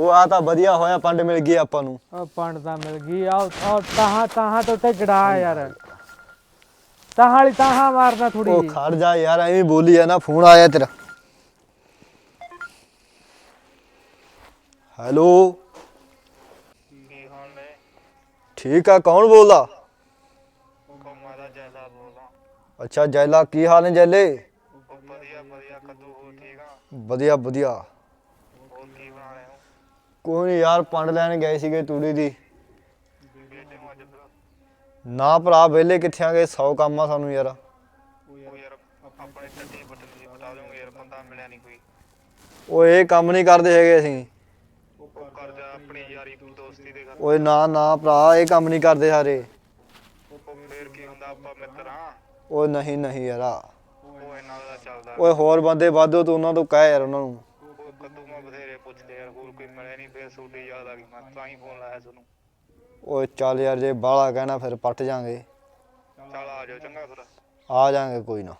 ਉਹ ਆ ਤਾਂ ਵਧੀਆ ਹੋਇਆ ਪੰਡ ਮਿਲ ਗਈ ਆਪਾਂ ਨੂੰ। ਉਹ ਪੰਡ ਤਾਂ ਮਿਲ ਗਈ। ਆ ਆ ਤਾਹਾਂ ਤਾਹਾਂ ਤੋਂ ਤੇ ਜੜਾ ਯਾਰ। ਤਾਹਾਂ ਵਾਲੀ ਤਾਹਾਂ ਮਾਰਨਾ ਥੋੜੀ ਉਹ ਖੜ ਜਾ ਯਾਰ ਐਵੇਂ ਬੋਲੀ ਆ ਨਾ ਫੋਨ ਆਇਆ ਤੇਰਾ। ਹੈਲੋ? ਠੀਕ ਆ ਕੌਣ ਬੋਲਦਾ? ਅੱਛਾ ਜੈਲਾ ਕੀ ਹਾਲ ਨੇ ਜੈਲੇ? ਉਹ ਵਧੀਆ ਵਧੀਆ ਕੱਦੂ ਹੋ ਠੀਕ ਆ? ਵਧੀਆ ਵਧੀਆ। ਕੋਈ ਨੀ ਯਾਰ, ਪੰਡ ਲੈਣ ਗਏ ਸੀਗੇ ਤੂੜੀ ਦੀ। ਨਾ ਭਰਾ, ਵਿਹਲੇ ਕਿੱਥੇ ਆ ਗਏ? 100 ਕੰਮ ਆ ਸਾਨੂੰ ਯਾਰ। ਉਹ ਯਾਰ ਆਪਣੇ ਟੱਟੀ ਬਟਨ ਦੀ ਬਤਾ ਦਿਓਗੇ ਯਾਰ ਬੰਦਾ ਮਿਲਿਆ ਨਹੀਂ ਕੋਈ ਉਹ ਇਹ ਕੰਮ ਨਹੀਂ ਕਰਦੇ ਹੈਗੇ ਅਸੀਂ। ਉਹ ਕਰ ਆਪਣੀ ਯਾਰੀ ਦੋਸਤੀ ਦੇ ਓਏ ਨਾ ਨਾ ਭਰਾ, ਇਹ ਕੰਮ ਨਹੀਂ ਕਰਦੇ ਸਾਰੇ। ਉਹ ਫੇਰ ਕੀ ਹੁੰਦਾ ਆਪਾਂ ਮਿੱਤਰ ਆ ਨਹੀਂ ਨਹੀਂ ਯਾਰ। ਉਹ ਇਹਨਾਂ ਦਾ ਚੱਲਦਾ ਓਏ ਹੋਰ ਬੰਦੇ ਵਾਧੋ ਤੂੰ ਉਹਨਾਂ ਤੋਂ ਕਹਿ ਯਾਰ ਉਹਨਾਂ ਨੂੰ ਉਹ ਕੱਦੂ ਮੈਂ ਬਥੇਰੇ ਪੁੱਛਦੇ ਯਾਰ ਹੋਰ ਕੋਈ ਮਿਲਿਆ ਨਹੀਂ ਫੇਰ ਸੂਡੀ ਯਾਦ ਆ ਗਈ ਮੈਂ ਤਾਂ ਹੀ ਫੋਨ ਲਾਇਆ ਤੁਹਾਨੂੰ ਓਏ ਚੱਲ ਯਾਰ ਜੇ ਬਾਹਲਾ ਕਹਿਣਾ ਫਿਰ ਪੱਟ ਜਾਾਂਗੇ। ਚੱਲ ਆ ਜਾਓ ਚੰਗਾ ਫਿਰ। ਆ ਜਾਾਂਗੇ ਕੋਈ ਨਾ।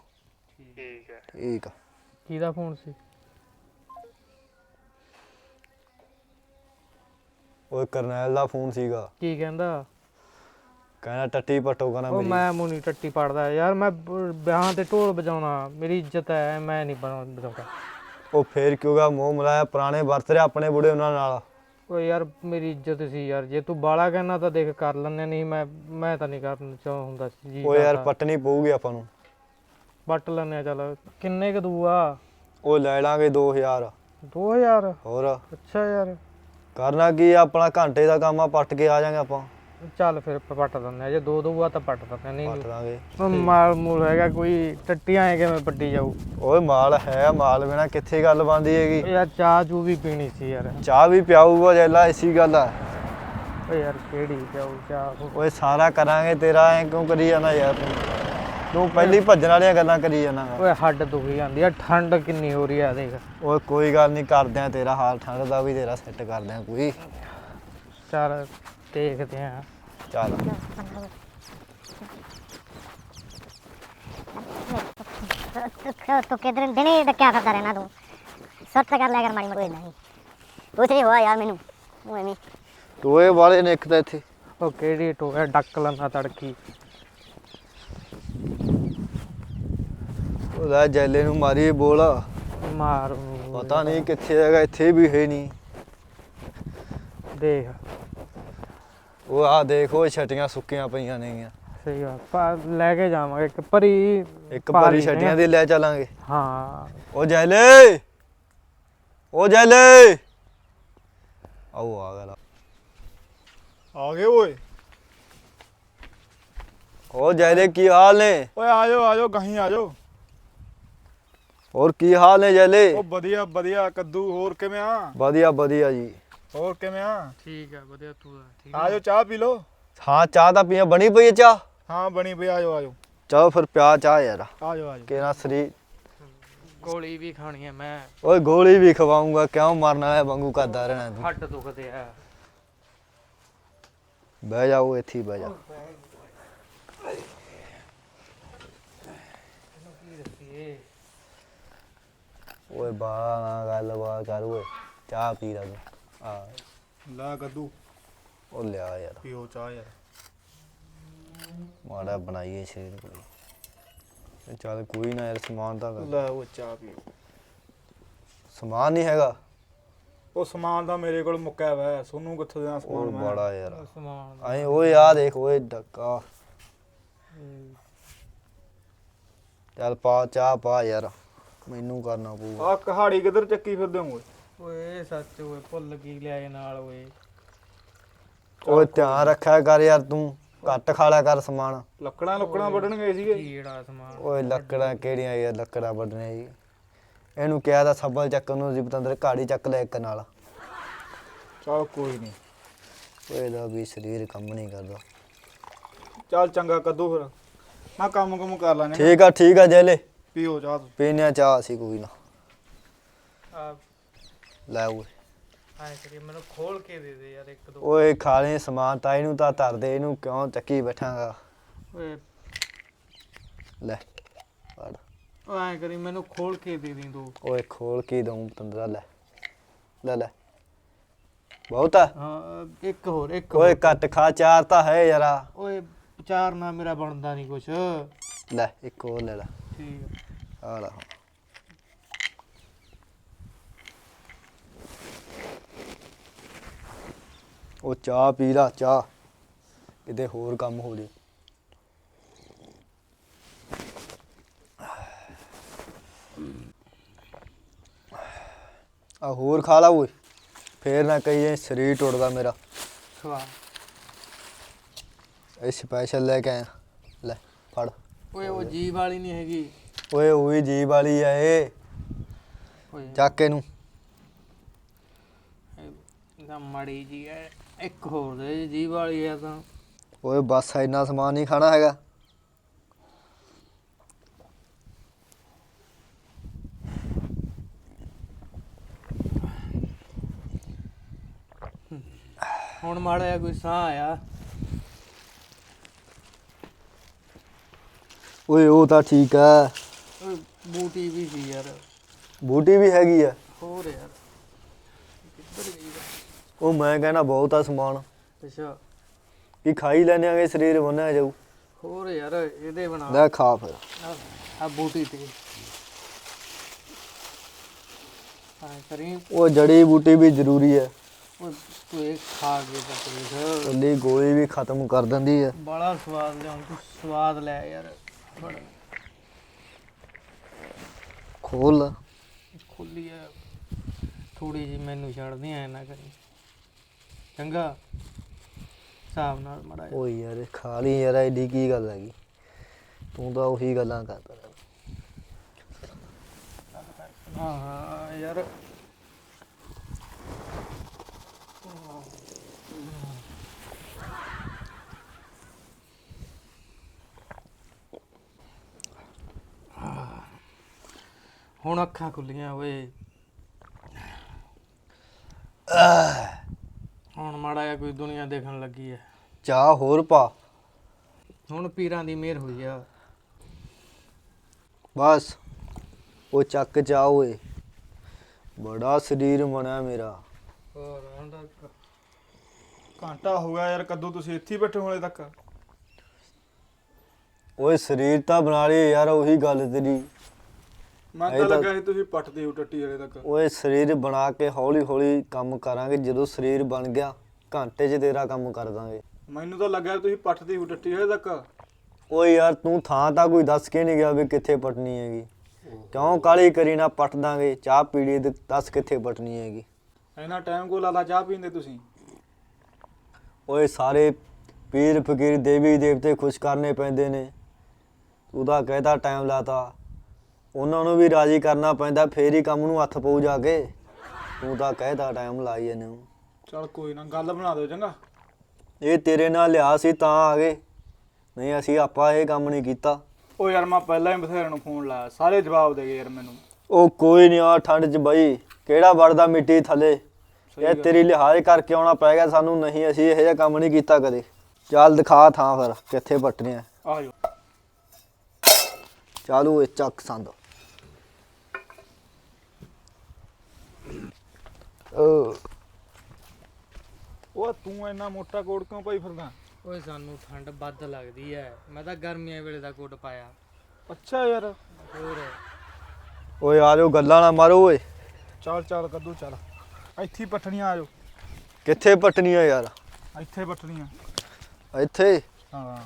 ਠੀਕ ਹੈ। ਠੀਕ ਆ। ਕਿਹਦਾ ਫੋਨ ਸੀ? ਓਏ ਕਰਨੈਲ ਦਾ ਫੋਨ ਸੀਗਾ। ਕੀ ਕਹਿੰਦਾ? ਕਹਿੰਦਾ ਟੱਟੀ ਪੱਟੋ ਕਹਿੰਦਾ ਉਹ ਮੇਰੀ। ਮੈਂ ਮੁਨੀ ਟੱਟੀ ਪੜਦਾ ਯਾਰ ਮੈਂ ਬ- ਵਿਆਹਾਂ ਤੇ ਢੋਲ ਵਜਾਉਣਾ ਮੇਰੀ ਇੱਜ਼ਤ ਹੈ ਮੈਂ ਨਹੀਂ ਬਣਾ- ਵਜਾਉਂਦਾ ਉਹ ਫੇਰ ਕਿਉਗਾ ਮੋਹ ਮਲਾਇਆ? ਪੁਰਾਣੇ ਵਰਤ ਰਿਹਾ ਆਪਣੇ ਬੁੜੇ ਉਹਨਾਂ ਨਾਲ। ਓ ਯਾਰ ਮੇਰੀ ਇੱਜ਼ਤ ਸੀ ਯਾਰ। ਜੇ ਤੂੰ ਬਾਲਾ ਕਹਿਣਾ ਤਾਂ ਦੇਖ ਕਰ ਲੈਣੇ ਨਹੀਂ ਮੈਂ ਮੈਂ ਤਾਂ ਨਹੀਂ ਕਰਨ ਚਾਹ ਹੁੰਦਾ ਸੀ ਜੀ ਓ ਯਾਰ। ਪੱਟਣੀ ਪਊਗੀ ਆਪਾਂ ਨੂੰ। ਵੱਟ ਲੈਣੇ ਆ ਚੱਲ। ਕਿੰਨੇ ਕ ਦੂਆ ਉਹ ਲੈ ਲਾਂਗੇ 2000 2000 ਹੋਰ। ਅੱਛਾ ਯਾਰ। ਕਰਨਾ ਕੀ ਆ, ਆਪਣਾ ਘੰਟੇ ਦਾ ਕੰਮ ਆ ਪੱਟ ਕੇ ਆ ਜਾਾਂਗੇ ਆਪਾਂ। ਚੱਲ ਫਿਰ ਪੱਟ ਦਿੰਦੇ ਆ ਜੇ ਦੋ ਦੂਆ ਤਾਂ ਪੱਟ ਦਿੰਦੇ ਨਹੀਂ ਪੱਟ ਦਾਂਗੇ। ਉਹ ਮਾਲ ਮੂਲ ਹੈਗਾ ਕੋਈ ਟੱਟੀਆਂ ਐ ਕਿਵੇਂ ਪੱਟੀ ਜਾਊ? ਓਏ ਮਾਲ ਹੈ ਮਾਲ ਬਿਨਾ ਕਿੱਥੇ ਗੱਲ ਬੰਦੀ ਹੈਗੀ? ਯਾਰ ਚਾਹ ਚੂ ਵੀ ਪੀਣੀ ਸੀ ਯਾਰ। ਚਾਹ ਵੀ ਪਿਆਊਗਾ ਜੈਲਾ ਐਸੀ ਗੱਲ ਆ। ਓ ਯਾਰ ਕਿਹੜੀ ਜਾਊ ਚਾਹ? ਓਏ ਸਾਰਾ ਕਰਾਂਗੇ ਤੇਰਾ ਐ ਕਿਉਂ ਕਰੀ ਜਾਂਦਾ ਯਾਰ ਤੂੰ? ਤੂੰ ਪਹਿਲੀ ਭੱਜਣ ਵਾਲੀਆਂ ਗੱਲਾਂ ਕਰੀ ਜਾਂਦਾ ਗਾ। ਓਏ ਹੱਡ ਦੁਖੀ ਜਾਂਦੀ ਆ ਠੰਡ ਕਿੰਨੀ ਹੋ ਰਹੀ ਆ ਦੇਖ। ਓਏ ਕੋਈ ਗੱਲ ਨਹੀਂ ਕਰਦੇ ਆ ਤੇਰਾ ਹਾਲ ਠੰਡ ਦਾ ਵੀ ਤੇਰਾ ਸੈੱਟ ਕਰਦੇ ਆ ਕੋਈ। ਚੱਲ ਦੇਖਦੇ ਆ ਚੱਲ तो तो किधर दिन ही क्या करता रहना तू सट कर लिया कर माड़ी मोटी नहीं कुछ नहीं हुआ यार मैनू वो एवं ਟੋਏ ਵਾਲੇ ਨੇ ਇੱਕ ਤਾਂ ਇੱਥੇ ਉਹ ਕਿਹੜੀ ਟੋਇਆ ਡੱਕ ਲੰਨਾ ਤੜਕੀ ਉਹਦਾ ਜੈਲੇ ਨੂੰ ਮਾਰੀ ਬੋਲ ਮਾਰ ਉਹਨੂੰ। ਪਤਾ ਨਹੀਂ ਕਿੱਥੇ ਹੈਗਾ ਇੱਥੇ ਵੀ ਹੈ ਨਹੀਂ ਦੇਖ ਉਹ ਆ ਦੇਖੋ ਛਟੀਆਂ ਸੁੱਕੀਆਂ ਪਈਆਂ ਨੇਗੀਆਂ। ਸਹੀ ਗੱਲ ਪਾ ਲੈ ਕੇ ਜਾਵਾਂਗੇ ਇੱਕ ਭਰੀ ਇੱਕ ਪਾ ਭਰੀ ਲਈ ਛਟੀਆਂ ਦੀ ਲੈ ਚੱਲਾਂਗੇ। ਹਾਂ। ਉਹ ਜੈਲੇ! ਉਹ ਜੈਲੇ! ਆਓ ਆ ਗਿਆ ਲਾ। ਆ ਗਏ ਓਏ। ਉਹ ਜੈਲੇ ਕੀ ਹਾਲ ਨੇ? ਓਏ ਆ ਜਾਓ ਆ ਜਾਓ ਗਹੀਂ ਆ ਜਾਓ। ਹੋਰ ਕੀ ਹਾਲ ਨੇ ਜੈਲੇ? ਉਹ ਵਧੀਆ ਵਧੀਆ ਕੱਦੂ ਹੋਰ ਕਿਵੇਂ ਆ? ਵਧੀਆ ਵਧੀਆ ਜੀ। ਹੋਰ ਕਿਵੇਂ ਆ? ਠੀਕ ਹੈ ਵਧੀਆ ਤੂੰ ਠੀਕ ਆ ਜਾਓ ਚਾਹ ਪੀ ਲਓ। ਹਾਂ ਚਾਹ ਤਾਂ ਪੀਆਂ ਬਣੀ ਪਈ ਹੈ ਚਾਹ? ਹਾਂ ਬਣੀ ਪਈ ਆ ਜਾਓ ਆ ਜਾਓ। ਚਲੋ ਫਿਰ ਪਿਆ ਚਾਹ ਯਾਰ। ਆ ਜਾਓ ਆ ਜਾਓ। ਕਿਹੜਾ ਸਰੀਰ ਗੋਲੀ ਵੀ ਖਾਣੀ ਹੈ ਮੈਂ। ਓਏ ਗੋਲੀ ਵੀ ਖਵਾਉਂਗਾ ਕਿਉਂ ਮਰਨ ਵਾਲਾ ਵਾਂਗੂ ਕਰਦਾ ਰਹਿਣਾ ਤੂੰ? ਹੱਡ ਦੁਖਦੇ ਆ। ਬਹਿ ਜਾਓ ਇੱਥੇ ਹੀ ਬਹਿ ਜਾ। ਓਏ ਬਾਲਾ ਨਾ ਗੱਲ ਬਾਤ ਕਰ ਓਏ। ਚਾਹ ਪੀ ਲੈ ਤੂੰ। ਆ ਲੈ ਕੱਦੂ। ਉਹ ਲਿਆ ਯਾਰ। ਪੀਓ ਚਾਹ ਯਾਰ। ਮਾੜਾ ਬਣਾਈਏ ਸ਼ੇਰ ਕੋਈ। ਇਹ ਚੱਲ ਕੋਈ ਨਾ ਯਾਰ ਸਮਾਨ ਤਾਂ ਕਰ। ਲੈ ਉਹ ਚਾਹ ਪੀਓ ਸਮਾਨ ਨਹੀਂ ਹੈਗਾ। ਉਹ ਸਮਾਨ ਤਾਂ ਮੇਰੇ ਕੋਲ ਮੁੱਕਿਆ ਵਾ। ਸੋਨੂੰ ਕਿੱਥੋਂ ਦੇਣਾ ਸਮਾਨ ਉਹ ਮੈਂ? ਬੜਾ ਯਾਰ। ਸਮਾਨ ਐ ਓਏ ਆ ਦੇਖ ਓਏ ਡੱਕਾ। ਚੱਲ ਪਾ ਚਾਹ ਪਾ ਯਾਰ। ਮੈਨੂੰ ਕਰਨਾ ਪਊਗਾ। ਆ ਕਹਾੜੀ ਕਿੱਧਰ ਚੱਕੀ ਫਿਰਦੇ ਹੋ ਓਏ? ਓਏ ਸੱਚ ਓਏ ਭੁੱਲ ਕੀ ਲਿਆਏ ਨਾਲ ਓਏ। ਓਏ ਧਿਆਨ ਰੱਖਿਆ ਕਰ ਯਾਰ ਤੂੰ ਘੱਟ ਖਾ ਲਿਆ ਕਰ ਸਮਾਨ। ਲੱਕੜਾਂ ਲੁੱਕੜਾਂ ਵੱਢਣ ਗਏ ਸੀਗੇ ਕੀੜਾ ਸਮਾਨ। ਓਏ ਲੱਕੜਾਂ ਕਿਹੜੀਆਂ ਯਾਰ ਲੱਕੜਾਂ ਵੱਢਣੇ ਜੀ। ਇਹਨੂੰ ਕਿਹਾ ਤਾਂ ਸੱਬਲ ਚੱਕਣ ਨੂੰ ਜੀ ਪਤੰਦਰ ਘਾੜੀ ਚੱਕ ਲੈ ਇੱਕ ਨਾਲ। ਚਲ ਕੋਈ ਨਹੀਂ। ਓਏ ਦਾ ਵੀ ਸਰੀਰ ਕੰਮ ਨਹੀਂ ਕਰਦਾ। ਚੱਲ ਚੰਗਾ ਕੱਦੂ ਫਿਰ। ਮੈਂ ਕੰਮ ਕੁਮ ਕਰ ਲਾਂਗੇ। ਠੀਕ ਆ ਠੀਕ ਆ ਜੈਲੇ। ਪੀਓ ਚਾਹ ਤੁਸੀਂ। ਪੀਨੇ ਚਾਹ ਸੀ ਕੋਈ ਨਾ। ਆ ਲੈ ਓਏ ਐ ਕਰੀ ਮੈਨੂੰ ਖੋਲ ਕੇ ਦੇ ਦੇ ਯਾਰ ਇੱਕ ਦੋ। ਓਏ ਖਾ ਲੈ ਸਮਾਨ ਤਾਂ ਇਹਨੂੰ ਤਾਂ ਧਰ ਦੇ ਇਹਨੂੰ ਕਿਉਂ ਚੱਕੀ ਬੈਠਾਂਗਾ? ਓਏ। ਲੈ ਫੜ। ਐ ਕਰੀ ਮੈਨੂੰ ਖੋਲ ਕੇ ਦੇ ਦੇ ਦੋ। ਓਏ ਖੋਲ ਕੇ ਦਊਂ ਪਤੰਦਰਾ ਲੈ। ਲੈ ਲੈ। ਬਹੁਤ ਆ। ਹਾਂ ਇੱਕ ਹੋਰ ਇੱਕ ਓਏ। ਘੱਟ ਖਾ ਚਾਰ ਤਾਂ ਹੈ ਯਾਰਾ ਓਏ ਚਾਰ ਨਾ ਮੇਰਾ ਬਣਦਾ ਨਹੀਂ ਕੁਛ। ਲੈ ਇੱਕ ਹੋਰ ਲੈ ਲੈ। ਠੀਕ ਆ। ਲੈ। ਉਹ ਚਾਹ ਪੀ ਲਾ ਚਾਹ। ਕਿਤੇ ਹੋਰ ਕੰਮ ਹੋ ਜੇ। ਆ ਹੋਰ ਖਾ ਲਾ ਓਏ। ਫੇਰ ਨਾ ਕਹੀਏ ਸਰੀਰ ਟੁੱਟਦਾ ਮੇਰਾ। ਖਵਾ ਇਹ ਸਪੈਸ਼ਲ ਲੈ ਕੇ ਆਇਆ। ਲੈ ਫੜ। ਓਏ ਉਹ ਜੀਵ ਵਾਲੀ ਨਹੀਂ ਹੈਗੀ। ਓਏ ਉਹੀ ਜੀਬ ਵਾਲੀ ਆ ਇਹ। ਓਏ। ਚੱਕ ਇਹਨੂੰ। ਇਹਦਾ ਮੜੀ ਜੀ ਹੈ ਇੱਕ ਹੋਰ ਦੇ ਜੀਵ ਵਾਲੀ ਆ ਤਾਂ। ਓਏ ਬਸ ਇੰਨਾ ਸਮਾਨ ਨਹੀਂ ਖਾਣਾ ਹੈਗਾ। ਹੁਣ ਮਾੜਾ ਜਿਹਾ ਕੋਈ ਸਾਹ ਆਇਆ। ਓਏ ਉਹ ਤਾਂ ਠੀਕ ਆ। ਬੂਟੀ ਵੀ ਸੀ ਯਾਰ। ਬੂਟੀ ਵੀ ਹੈਗੀ ਆ। ਹੋਰ ਯਾਰ? ਉਹ ਮੈਂ ਕਹਿੰਦਾ ਬਹੁਤ ਆ ਸਮਾਨ। ਅੱਛਾ। ਕੀ ਖਾਈ ਲੈਣੇ ਆਗੇ ਸਰੀਰ ਬਣਿਆ ਜਾਊ। ਹੋਰ ਯਾਰ ਇਹਦੇ ਬਣਾ। ਲੈ ਖਾ ਫਿਰ। ਆ ਬੂਟੀ ਤੇ। ਹਾਂ ਕਰੀ। ਉਹ ਜੜੀ ਬੂਟੀ ਵੀ ਜ਼ਰੂਰੀ ਹੈ ਓਏ ਤੂੰ ਇਹ ਖਾ ਕੇ ਤਾਂ ਦੇਖ। ਉਹਦੀ ਗੋਲੀ ਵੀ ਖਤਮ ਕਰ ਦਿੰਦੀ ਹੈ ਬੜਾ ਸਵਾਦ ਲਿਆਉਂ ਤੂੰ ਸਵਾਦ ਲੈ ਯਾਰ। ਬੜਾ ਖੋਲ। ਖੁੱਲੀ ਐ ਥੋੜੀ ਜੀ ਮੈਨੂੰ ਛੱਡਦੀ ਐ ਨਾ ਕਰੀ। ਚੰਗਾ। ਹਿਸਾਬ ਨਾਲ ਮੜਾ ਓਏ ਯਾਰ ਖਾ ਲਈ ਯਾਰ ਐਡੀ ਕੀ ਗੱਲ ਹੈਗੀ? ਤੂੰ ਤਾਂ ਉਹੀ ਗੱਲਾਂ ਕਰਦਾ ਰਹਿੰਦਾ। ਹਾਂ ਹਾਂ ਯਾਰ। ਹੁਣ ਅੱਖਾਂ ਖੁੱਲੀਆਂ ਓਏ। ਕੋਈ ਦੁਨੀਆ ਦੇਖਣ ਲੱਗੀ ਐ। ਚਾਹ ਹੋਰ ਪਾ। ਹੁਣ ਪੀਰਾਂ ਦੀ ਮਿਹਰ ਹੋਈ ਆ। ਬਸ ਉਹ ਚੱਕ ਚਾਹ ਓਏ। ਬੜਾ ਸਰੀਰ ਬਣਿਆ ਮੇਰਾ। ਹੋਰ ਹੁਣ ਤਾਂ ਘੰਟਾ ਹੋ ਗਿਆ ਯਾਰ ਕਦੋਂ ਤੁਸੀਂ ਇੱਥੇ ਹੀ ਬੈਠੇ ਹੋ ਹਲੇ ਤੱਕ? ਓਏ ਸਰੀਰ ਤਾਂ ਬਣਾ ਲਈ ਯਾਰ ਉਹੀ ਗੱਲ ਤੇਰੀ। ਮੈਂ ਤਾਂ- ਲੱਗਾ ਸੀ ਤੁਸੀਂ ਪੱਟਦੇ ਹੋ ਟੱਟੀ ਹਲੇ ਤੱਕ। ਓਏ ਸਰੀਰ ਬਣਾ ਕੇ ਹੌਲੀ ਹੌਲੀ ਕੰਮ ਕਰਾਂਗੇ ਜਦੋਂ ਸਰੀਰ ਬਣ ਗਿਆ। ਘੰਟੇ 'ਚ ਤੇਰਾ ਕੰਮ ਕਰ ਦਾਂਗੇ। ਮੈਨੂੰ ਤਾਂ ਲੱਗਾ ਤੁਸੀਂ ਪੱਟਦੇ ਹੋ ਟੱਟੀ ਹਲੇ ਤੱਕ। ਓਏ ਯਾਰ ਤੂੰ ਥਾਂ ਤਾਂ ਕੋਈ ਦੱਸ ਕੇ ਨਹੀਂ ਗਿਆ ਵੀ ਕਿੱਥੇ ਪਟਣੀ ਹੈਗੀ। ਕਿਉਂ ਕਾਲੀ ਕਰੀ ਨਾ ਪਟ ਦਾਂਗੇ ਚਾਹ ਪੀੜੀ ਤੇ ਦੱਸ ਕਿੱਥੇ ਪਟਣੀ ਹੈਗੀ। ਇੰਨਾ ਟਾਈਮ ਕੋ ਲਾਦਾ ਚਾਹ ਪੀਂਦੇ ਤੁਸੀਂ? ਓਏ ਸਾਰੇ ਪੀਰ ਫਕੀਰ ਦੇਵੀ ਦੇਵਤੇ ਖੁਸ਼ ਕਰਨੇ ਪੈਂਦੇ ਨੇ। ਤੂੰ ਤਾਂ ਕਹਿਦਾ ਟਾਈਮ ਲਾਤਾ। ਉਹਨਾਂ ਨੂੰ ਵੀ ਰਾਜੀ ਕਰਨਾ ਪੈਂਦਾ ਫੇਰ ਹੀ ਕੰਮ ਨੂੰ ਹੱਥ ਪਊ ਜਾ ਕੇ। ਤੂੰ ਤਾਂ ਕਹਿਦਾ ਟਾਈਮ ਲਾਈ ਇਹਨੂੰ। ਚਲ ਕੋਈ ਨਾ ਗੱਲ ਬਣਾ ਦਿਓ ਚੰਗਾ। ਇਹ ਤੇਰੇ ਨਾਲ ਲਿਆ ਸੀ ਤਾਂ ਆ ਗਏ। ਨਹੀਂ ਅਸੀਂ ਆਪਾਂ ਇਹ ਕੰਮ ਨਹੀਂ ਕੀਤਾ। ਉਹ ਯਾਰ ਮੈਂ ਪਹਿਲਾਂ ਹੀ ਬਥੇਰੇ ਨੂੰ ਫੋਨ ਲਾਇਆ ਸਾਰੇ ਜਵਾਬ ਦੇ ਗਏ ਯਾਰ ਮੈਨੂੰ। ਉਹ ਕੋਈ ਨਹੀਂ ਆ ਠੰਡ 'ਚ ਬਈ ਕਿਹੜਾ ਵੜਦਾ ਮਿੱਟੀ ਥੱਲੇ? ਇਹ। ਤੇਰੀ ਲਿਹਾਜ਼ ਕਰਕੇ ਆਉਣਾ ਪੈ ਗਿਆ ਸਾਨੂੰ ਨਹੀਂ ਅਸੀਂ ਇਹੋ ਜਿਹਾ ਕੰਮ ਨਹੀਂ ਕੀਤਾ ਕਦੇ। ਚੱਲ ਦਿਖਾ ਥਾਂ ਫਿਰ ਕਿੱਥੇ ਪੱਟਣੇ ਆ। ਆ ਜਾਓ। ਚਾਲੂ ਇਹ ਚੱਕ ਸੰਦ। ਓ ਉਹ ਤੂੰ ਇੰਨਾ ਮੋਟਾ ਕੋਟ ਕਿਉਂ ਪਾਈ ਫਿਰਦਾ? ਓਏ ਸਾਨੂੰ ਠੰਡ ਵੱਧ ਲੱਗਦੀ ਐ। ਮੈਂ ਤਾਂ ਗਰਮੀਆਂ ਵੇਲੇ ਦਾ ਕੋਟ ਪਾਇਆ। ਅੱਛਾ ਯਾਰ। ਹੋਰ। ਓਏ ਆ ਜਾਓ ਗੱਲਾਂ ਨਾ ਮਾਰੋ ਓਏ। ਚੱਲ ਚੱਲ ਕੱਦੂ ਚੱਲ। ਇੱਥੇ ਹੀ ਪੱਟਣੀਆਂ ਆ ਜਾਓ। ਕਿੱਥੇ ਪੱਟਣੀ ਆ ਯਾਰ? ਇੱਥੇ ਪੱਟਣੀਆਂ ਇੱਥੇ? ਹਾਂ।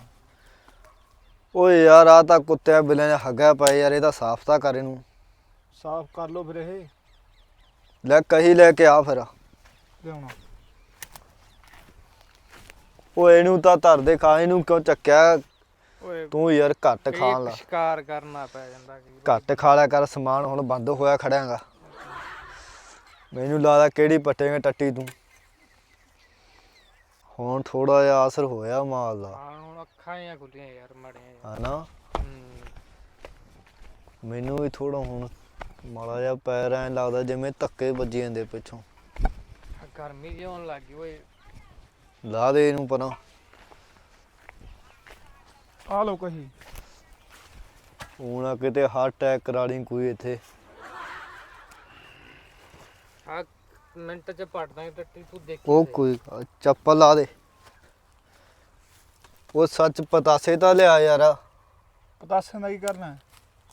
ਓਏ ਯਾਰ ਆ ਤਾਂ ਕੁੱਤਿਆਂ ਬਿੱਲਿਆਂ ਨੇ ਹੱਗਾ ਪਏ ਯਾਰ ਇਹਦਾ ਸਾਫ਼ ਤਾਂ ਕਰ ਇਹਨੂੰ। ਸਾਫ਼ ਕਰ ਲਓ ਫਿਰ ਇਹ। ਲੈ ਕਹੀ ਲੈ ਕੇ ਆ ਫਿਰ। ਲਿਆਉਣਾ। ਓਏ ਇਹਨੂੰ ਤਾਂ ਧਰ ਦੇ ਖਾ ਇਹਨੂੰ ਕਿਉਂ ਚੱਕਿਆ? ਓਏ ਤੂੰ ਯਾਰ ਘੱਟ ਖਾਣ ਲਾ। ਸ਼ਿਕਾਰ ਕਰਨਾ ਪੈ ਜਾਂਦਾ। ਘੱਟ ਖਾ ਲਿਆ ਕਰ ਸਮਾਨ ਹੁਣ ਬੰਦ ਹੋਇਆ ਖੜਿਆਗਾ। ਮੈਨੂੰ ਲੱਗਦਾ ਕਿਹੜੀ ਪੱਟੇਗਾ ਟੱਟੀ ਤੂੰ। ਹੁਣ ਥੋੜਾ ਜਿਹਾ ਅਸਰ ਹੋਇਆ ਮਾਲ ਦਾ। ਹਾਂ ਹੁਣ ਅੱਖਾਂ ਹੀ ਖੁੱਲੀਆਂ ਯਾਰ ਮੜੀਆਂ ਹਨਾ। ਮੈਨੂੰ ਵੀ ਥੋੜਾ ਹੁਣ ਮਾੜਾ ਜਿਹਾ ਪੈਰ ਐਂ ਲੱਗਦਾ ਜਿਵੇਂ ਧੱਕੇ ਵੱਜੀ ਜਾਂਦੇ ਪਿੱਛੋਂ। ਗਰਮੀ ਜਿਹੀ ਹੋਣ ਲੱਗ ਓਏ। ਲਾ ਦੇ ਇਹਨੂੰ ਪਰਾਂ। ਆ ਲਓ ਕਹੀ। ਹੁਣ ਕਿਤੇ ਹਾਰਟ ਅਟੈਕ ਕਰਾ ਲਈ ਕੋਈ ਇੱਥੇ। ਆ ਮਿੰਟ ਚ ਪੜਦਾ ਟੱਟੀ ਤੂੰ ਦੇਖੀ ਉਹ। ਕੋਈ ਚੱਪਲ ਲਾ ਦੇ। ਉਹ ਸੱਚ ਪਤਾਸੇ ਤਾਂ ਲਿਆ ਯਾਰ। ਪਤਾਸੇ ਦਾ ਕੀ ਕਰਨਾ ਹੈ?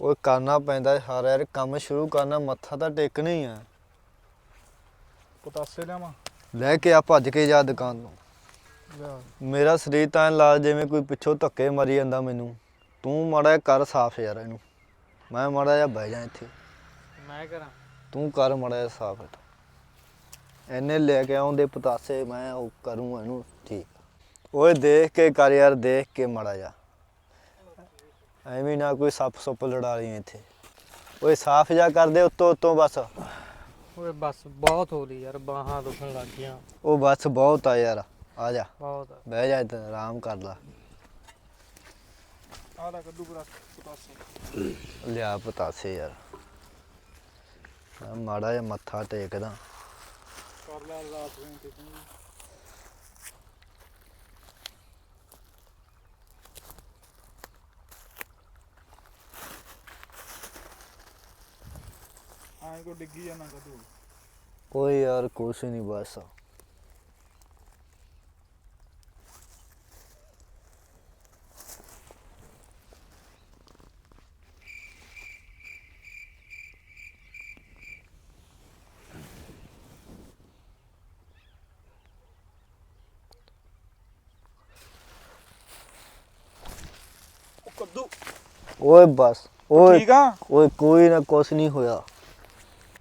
ਉਹ ਕਰਨਾ ਪੈਂਦਾ ਹਰ ਯਾਰ ਕੰਮ ਸ਼ੁਰੂ ਕਰਨਾ ਮੱਥਾ ਤਾਂ ਟੇਕਣਾ ਹੀ ਆ ਪਤਾਸੇ ਲਿਆਵਾਂ। ਲੈ ਕੇ ਆ ਭੱਜ ਕੇ ਜਾ ਦੁਕਾਨ ਤੋਂ। ਲਿਆ ਮੇਰਾ ਸਰੀਰ ਤਾਂ ਐਂ ਜਿਵੇਂ ਕੋਈ ਪਿੱਛੋਂ ਧੱਕੇ ਮਾਰੀ ਜਾਂਦਾ ਮੈਨੂੰ। ਤੂੰ ਮਾੜਾ ਜਿਹਾ ਕਰ ਸਾਫ਼ ਯਾਰ ਇਹਨੂੰ। ਮੈਂ ਮਾੜਾ ਜਿਹਾ ਬਹਿ ਜਾ ਇੱਥੇ। ਮੈਂ ਕਰਾਂ? ਤੂੰ ਕਰ ਮਾੜਾ ਜਿਹਾ ਸਾਫ਼ ਇਹਨੇ। ਲੈ ਕੇ ਆਉਂਦੇ ਪਤਾਸੇ ਮੈਂ ਉਹ ਕਰੂੰ ਇਹਨੂੰ ਠੀਕ। ਓਏ ਦੇਖ ਕੇ ਕਰ ਯਾਰ ਦੇਖ ਕੇ ਮਾੜਾ ਜਾ ਐਵੇਂ ਨਾ ਕੋਈ ਸੱਪ ਸੁੱਪ ਲੜਾ ਲਈ ਇੱਥੇ। ਓਏ ਸਾਫ਼ ਜਾ ਕਰ ਦੇ ਉੱਤੋਂ ਉੱਤੋਂ ਬਸ। ਓਏ ਬਸ ਬਹੁਤ ਹੋ ਲਈ ਯਾਰ ਬਾਹਾਂ ਦੁਖਣ ਲੱਗ ਗਈਆਂ। ਉਹ ਬਸ ਬਹੁਤ ਆ ਯਾਰ। ਆ ਜਾ। ਬਹੁਤ ਬਹਿ ਜਾ ਇੱਥੇ ਆਰਾਮ ਕਰ ਲਾ। ਆਹ ਲੈ ਕੱਦੂ ਬਰਾ ਪਤਾਸੇ। ਲਿਆ ਪਤਾਸੇ ਯਾਰ। ਮੈਂ ਮਾੜਾ ਜਿਹਾ ਮੱਥਾ ਟੇਕਦਾ। ਕਰ ਲੈ ਰਾਤ ਨੂੰ ਤੇ ਤੂੰ ਆਏ ਕੋ ਡਿੱਗੀ ਜਾਣਾ ਕੱਦੂ। ਓਏ ਯਾਰ ਕੁਛ ਨਹੀਂ ਬਸ। ਓਏ ਬਸ ਓਏ ਠੀਕ ਆ? ਓਏ ਕੋਈ ਨਾ ਕੁਛ ਨਹੀਂ ਹੋਇਆ।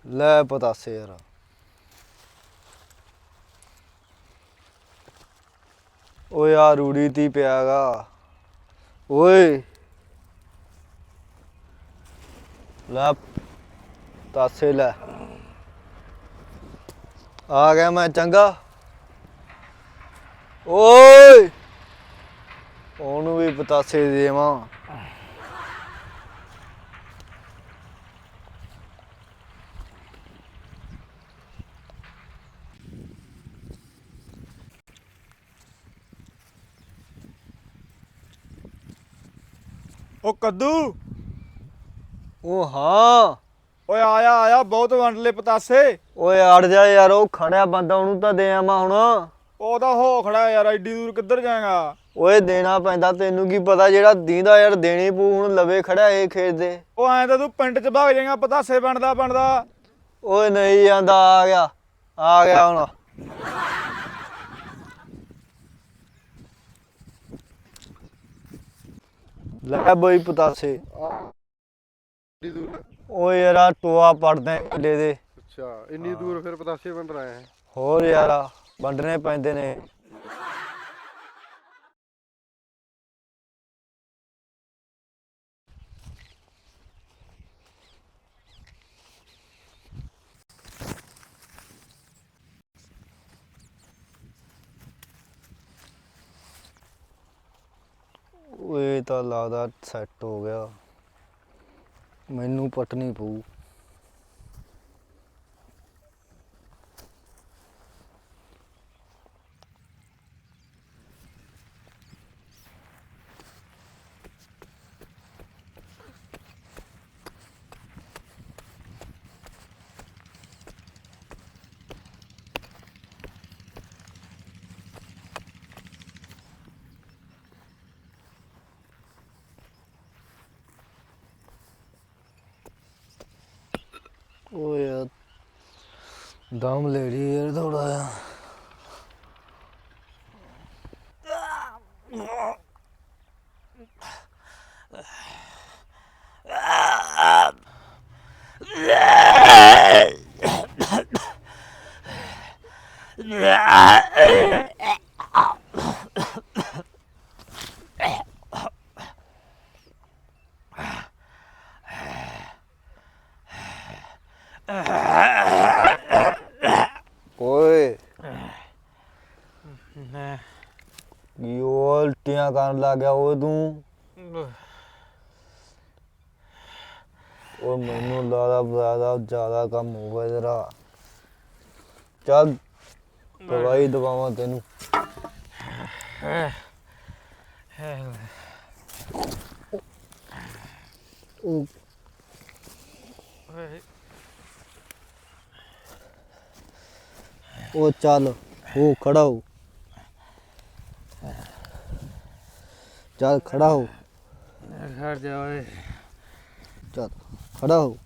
ਲੈ ਪਤਾਸੇ ਯਾਰ। ਓਏ ਆ ਰੂੜੀ ਤੀ ਪਿਆਗਾ। ਓਏ। ਲੈ ਤਾਸੇ ਲੈ। ਆ ਗਿਆ ਮੈਂ ਚੰਗਾ। ਓਏ। ਉਹਨੂੰ ਵੀ ਪਤਾਸੇ ਦੇਵਾਂ। ਉਹ ਕੱਦੂ। ਉਹ ਹਾਂ ਓਏ ਆਇਆ ਆਇਆ ਬਹੁਤ ਵੰਡ ਲੈ ਪਤਾਸੇ। ਓਏ ਅੜ ਜਾ ਯਾਰ ਉਹ ਖੜਿਆ ਬੰਦਾ ਉਹਨੂੰ ਤਾਂ ਦੇ ਆਵਾਂ ਹੁਣ। ਉਹਦਾ ਹੋ ਖੜਾ ਯਾਰ ਐਡੀ ਦੂਰ ਕਿੱਧਰ ਜਾਏਗਾ? ਓਏ ਦੇਣਾ ਪੈਂਦਾ ਤੈਨੂੰ ਕੀ ਪਤਾ ਜਿਹੜਾ ਦੀਂਦਾ ਯਾਰ ਦੇਣੀ ਪੂ ਹੁਣ ਲਵੇ ਖੜਿਆ ਇਹ ਖੇਤ ਦੇ। ਉਹ ਐਂ ਤਾਂ ਤੂੰ ਪਿੰਡ ਚ ਭਾਗ ਜਾਏਗਾ ਪਤਾਸੇ ਬਣਦਾ ਬਣਦਾ। ਓਏ ਨਹੀਂ ਜਾਂਦਾ ਆ ਗਿਆ ਆ ਗਿਆ ਹੁਣ। ਲੈ ਬਈ ਪਤਾਸੇ। ਓਏ ਯਾਰਾ ਟੋਆ ਪੜਦਾ ਕਿੱਲੇ ਦੇ। ਅੱਛਾ ਇੰਨੀ ਦੂਰ ਫਿਰ ਪਤਾਸੇ ਬਣ ਰਹਾ ਹੈ ਹੋਰ ਯਾਰਾ ਵੰਡਣੇ ਪੈਂਦੇ ਨੇ। ਓਏ ਤਾਂ ਲੱਗਦਾ ਸੈੱਟ ਹੋ ਗਿਆ। ਮੈਨੂੰ ਪਟਣੀ ਪਊ। ਓਏ ਯਾਰ ਦਮ ਲੈ ਰਹੀ ਯਾਰ ਥੋੜਾ ਜਿਹਾ। ਕੀ ਉਹ ਉਲਟੀਆਂ ਕਰਨ ਲੱਗ ਗਿਆ ਉਹ ਤੂੰ ਉਹ ਮੈਨੂੰ ਲੱਗਦਾ ਜ਼ਿਆਦਾ ਜ਼ਿਆਦਾ ਕੰਮ ਹੋ ਗਿਆ ਜਰਾ ਚੱਲ, ਦਵਾਈ ਦਵਾਵਾਂ ਤੈਨੂੰ। ਉਹ ਉਹ ਚੱਲ ਹੋ ਖੜਾ ਹੋ। ਚੱਲ ਖੜਾ ਹੋ। ਖੜ ਜਾ ਓਏ। ਚੱਲ ਖੜਾ ਹੋ।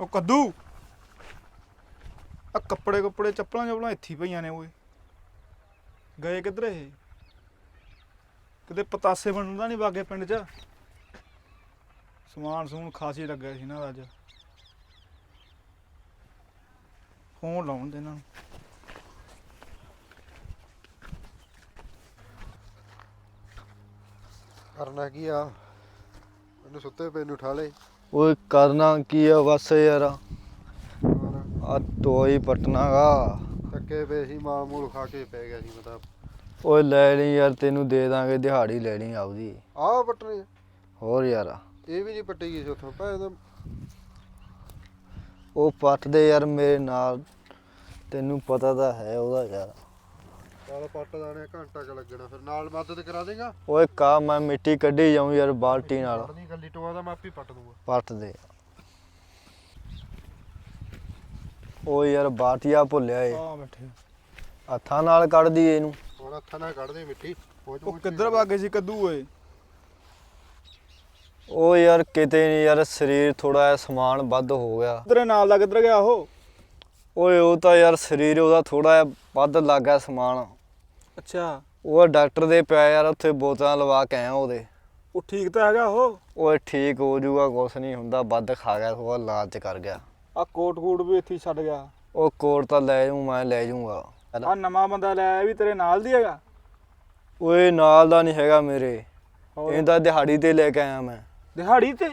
ਉਹ ਕੱਦੂ। ਆ ਕੱਪੜੇ ਕੱਪੜੇ ਚੱਪਲਾਂ ਚੱਪਲਾਂ ਇੱਥੇ ਹੀ ਪਈਆਂ ਨੇ ਓਏ। ਗਏ ਕਿੱਧਰ ਇਹ? ਕਿਤੇ ਪਤਾਸੇ ਬਣਦਾ ਨਹੀਂ ਬਾਗੇ ਪਿੰਡ 'ਚ? ਸਮਾਨ ਸਮੂਨ ਖਾਸੀ ਲੱਗਿਆ ਸੀ ਨਾ ਅੱਜ। ਫੋਨ ਲਾਉਣ ਦੇ ਇਹਨਾਂ ਨੂੰ। ਕਰਨਾ ਕੀ ਆ? ਮੈਨੂੰ ਸੁੱਤੇ ਪਏ ਨੂੰ ਉਠਾ ਲੈ ਓਏ ਕਰਨਾ ਕੀ ਆ? ਬਸ ਯਾਰ। ਆ ਟੋਈ ਪਟਨਾਗਾ। ਥੱਕੇ ਪਏ ਸੀ ਮਾਲ ਮੂਲ ਖਾ ਕੇ ਪੈ ਗਿਆ ਸੀ ਮੈਂ ਤਾਂ ਓਏ ਲੈ ਲਈ ਯਾਰ ਤੈਨੂੰ ਦੇ ਦਾਂਗੇ ਦਿਹਾੜੀ ਲੈ ਲਈ ਆਪਦੀ। ਆਹ ਪਟਣੀ ਹੋਰ ਯਾਰ। ਇਹ ਵੀ ਨਹੀਂ ਪੱਟੀ ਗਈ ਸੀ ਉੱਥੋਂ ਭੈ ਤਾਂ ਉਹ ਪੱਟਦੇ ਯਾਰ ਮੇਰੇ ਨਾਲ ਤੈਨੂੰ ਪਤਾ ਤਾਂ ਹੈ ਉਹਦਾ ਯਾਰ। ਚੱਲ ਪੱਟ ਦਾਣੇ ਘੰਟਾ ਕ ਲੱਗਣਾ ਫਿਰ ਨਾਲ ਮਦਦ ਕਰਾ ਦੇਗਾ। ਓਏ ਕਾ ਮੈਂ ਮਿੱਟੀ ਕੱਢੀ ਜਾਉਂ ਯਾਰ ਬਾਲਟੀ ਨਾਲ। ਪੜਨੀ ਗੱਲੀ ਟੋਆ ਦਾ ਮੈਂ ਆਪੇ ਪੱਟ ਦੂੰਗਾ। ਪੱਟ ਦੇ ਓਏ ਯਾਰ ਬਾਟੀਆ ਭੁੱਲਿਆ ਏ। ਆ। ਬੈਠੇ ਹੱਥਾਂ ਨਾਲ ਕੱਢਦੀ ਇਹਨੂੰ। ਹੁਣ ਹੱਥਾਂ ਨਾਲ ਕੱਢ ਦੇ ਮਿੱਟੀ ਉਹ ਉਹ ਕਿੱਧਰ ਭਾਗੇ ਸੀ ਕੱਦੂ ਓਏ? ਓ ਯਾਰ ਕਿਤੇ ਨਹੀਂ ਯਾਰ ਸਰੀਰ ਥੋੜਾ ਜਿਹਾ ਸਮਾਨ ਵੱਧ ਹੋ ਗਿਆ। ਤੇਰੇ ਨਾਲ ਦਾ ਕਿੱਧਰ ਗਿਆ ਉਹ? ਓਏ ਉਹ ਤਾਂ ਯਾਰ ਸਰੀਰ ਉਹਦਾ ਥੋੜਾ ਜਿਹਾ ਵੱਧ ਲੱਗ ਗਿਆ ਸਮਾਨ। ਅੱਛਾ। ਉਹ ਡਾਕਟਰ ਦੇ ਪਿਆ ਯਾਰ ਉੱਥੇ ਬੋਤਲਾਂ ਲਵਾ ਕੇ ਆਇਆ ਉਹਦੇ। ਉਹ ਠੀਕ ਤਾਂ ਹੈਗਾ ਉਹ? ਓਏ ਠੀਕ ਹੋ ਜਾਊਗਾ ਕੁਛ ਨਹੀਂ ਹੁੰਦਾ ਵੱਧ ਖਾ ਗਿਆ ਥੋੜਾ ਲਾਲਚ ਕਰ ਗਿਆ। ਆ ਕੋਟ ਕੂਟ ਵੀ ਇੱਥੇ ਹੀ ਛੱਡ ਗਿਆ। ਉਹ ਕੋਟ ਤਾਂ ਲੈ ਜਾਊਂ ਮੈਂ ਲੈ ਜਾਊਂਗਾ। ਆ ਨਵਾਂ ਬੰਦਾ ਲੈ ਆਇਆ ਵੀ ਤੇਰੇ ਨਾਲ ਦੀ ਹੈਗਾ? ਓਏ ਨਾਲ ਦਾ ਨਹੀਂ ਹੈਗਾ ਮੇਰੇ। ਹੋਰ? ਇਹਦਾ ਦਿਹਾੜੀ ਤੇ ਲੈ ਕੇ ਆਇਆ ਮੈਂ। ਦਿਹਾੜੀ ਤੇ?